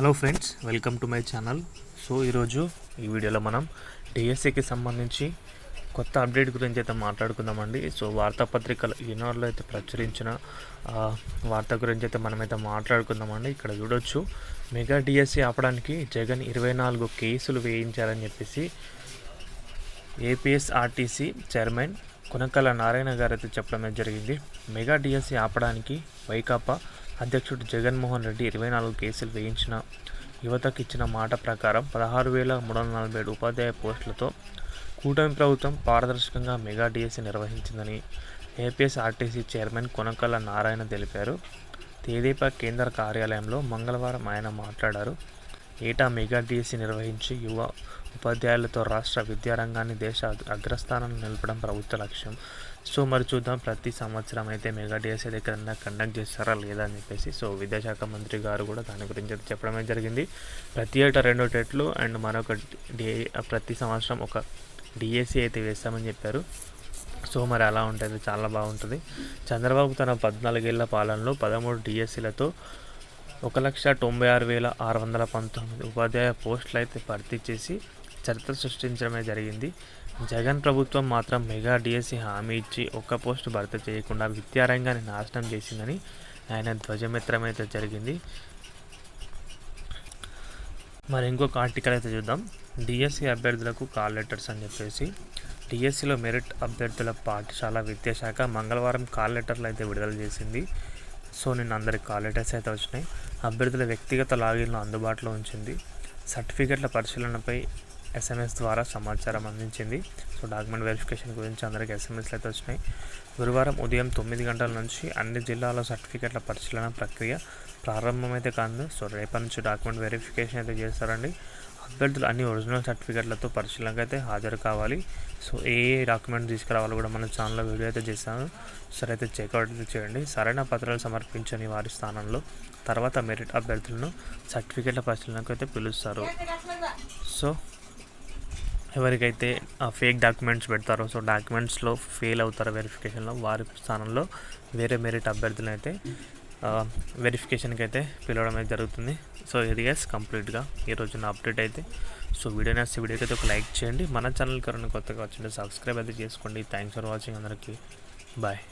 Hello friends welcome to my channel. So ఈరోజు ఈ వీడియోలో మనం డిఎస్సికి సంబంధించి కొత్త అప్డేట్ గురించి అయితే మాట్లాడుకుందామండి. సో వార్తాపత్రికలు ఈనాడులో అయితే ప్రచురించిన వార్త గురించి అయితే మనమైతే మాట్లాడుకుందామండి. ఇక్కడ చూడొచ్చు. మెగా డిఎస్సి ఆపడానికి జగన్ ఇరవై నాలుగు కేసులు వేయించారని చెప్పేసి ఏపీఎస్ఆర్టీసీ చైర్మన్ కొనకల నారాయణ గారైతే చెప్పడమే జరిగింది. మెగా డిఎస్సి ఆపడానికి వైకాపా అధ్యక్షుడు జగన్మోహన్ రెడ్డి ఇరవై నాలుగు కేసులు వేయించిన యువతకు ఇచ్చిన మాట ప్రకారం పదహారు వేల మూడు వందల నలభై ఏడు ఉపాధ్యాయ పోస్టులతో కూటమి ప్రభుత్వం పారదర్శకంగా మెగా డిఎస్సి నిర్వహించిందని ఏపీఎస్ఆర్టీసీ చైర్మన్ కొనకల నారాయణ తెలిపారు. తేదీపా కేంద్ర కార్యాలయంలో మంగళవారం ఆయన మాట్లాడారు. ఏటా మెగా డిఎస్సి నిర్వహించి యువ ఉపాధ్యాయులతో రాష్ట్ర విద్యారంగాన్ని దేశ అగ్- అగ్రస్థానంలో నిలపడం ప్రభుత్వ లక్ష్యం. సో మరి చూద్దాం. ప్రతి సంవత్సరం అయితే మెగా డిఎస్సి ఎక్కడన్నా కండక్ట్ చేస్తారా లేదా అని చెప్పేసి సో విద్యాశాఖ మంత్రి గారు కూడా దాని గురించి అయితే చెప్పడం జరిగింది. ప్రతి ఏటా రెండో టెట్లు అండ్ మరొక డి ప్రతి సంవత్సరం ఒక డిఎస్సి అయితే వేస్తామని చెప్పారు. సో మరి అలా ఉంటుంది. చాలా బాగుంటుంది. చంద్రబాబు తన పద్నాలుగేళ్ళ పాలనలో పదమూడు డిఎస్సీలతో ఒక లక్ష తొంభై ఆరు వేల ఆరు వందల పంతొమ్మిది ఉపాధ్యాయ పోస్టులు అయితే భర్తీ చేసి చరిత్ర సృష్టించడమే జరిగింది. జగన్ ప్రభుత్వం మాత్రం మెగా డిఎస్సి హామీ ఇచ్చి ఒక్క పోస్టు భర్తీ చేయకుండా విద్యారంగాన్ని నాశనం చేసిందని ఆయన ధ్వజమిత్రం అయితే జరిగింది. మరి ఇంకొక ఆర్టికల్ అయితే చూద్దాం. డిఎస్సి అభ్యర్థులకు కాల్ లెటర్స్ అని చెప్పేసి డిఎస్సిలో మెరిట్ అభ్యర్థుల పాఠశాల విద్యాశాఖ మంగళవారం కాల్ లెటర్లు అయితే విడుదల చేసింది. సో నిన్న అందరికి కాల్ లెటర్స్ అయితే వచ్చినాయి. అభ్యర్థుల వ్యక్తిగత లాగిన్లు అందుబాటులో ఉంచింది. సర్టిఫికెట్ల పరిశీలనపై ఎస్ఎంఎస్ ద్వారా సమాచారం అందించింది. సో డాక్యుమెంట్ వెరిఫికేషన్ గురించి అందరికి ఎస్ఎంఎస్లు అయితే వచ్చినాయి. గురువారం ఉదయం తొమ్మిది గంటల నుంచి అన్ని జిల్లాల్లో సర్టిఫికెట్ల పరిశీలన ప్రక్రియ ప్రారంభమైతే కాదు సో రేపటి నుంచి డాక్యుమెంట్ వెరిఫికేషన్ అయితే చేస్తారండి. అభ్యర్థులు అన్ని ఒరిజినల్ సర్టిఫికెట్లతో పరిశీలనకు అయితే హాజరు కావాలి. సో ఏ ఏ డాక్యుమెంట్ తీసుకురావాలో కూడా మన ఛానల్లో వీడియో అయితే చేస్తాను సరే అయితే చెక్అవుట్ అయితే చేయండి. సరైన పత్రాలు సమర్పించని వారి స్థానంలో తర్వాత మెరిట్ అభ్యర్థులను సర్టిఫికెట్ల పరిశీలనకు అయితే పిలుస్తారు. సో ఎవరికైతే ఆ ఫేక్ డాక్యుమెంట్స్ పెడతారో సో డాక్యుమెంట్స్లో ఫెయిల్ అవుతారో వెరిఫికేషన్లో వారి స్థానంలో వేరే మెరిట్ అభ్యర్థులను అయితే వెరిఫికేషన్కి అయితే పిలవడం అయితే జరుగుతుంది. సో ఇది గైస్ కంప్లీట్గా ఈరోజు నా అప్డేట్ అయితే. సో వీడియో నేస్తే వీడియోకి అయితే ఒక లైక్ చేయండి. మన ఛానల్ కరోనా కొత్తగా వచ్చింటే సబ్స్క్రైబ్ అయితే చేసుకోండి. థ్యాంక్స్ ఫర్ వాచింగ్ అందరికీ. బాయ్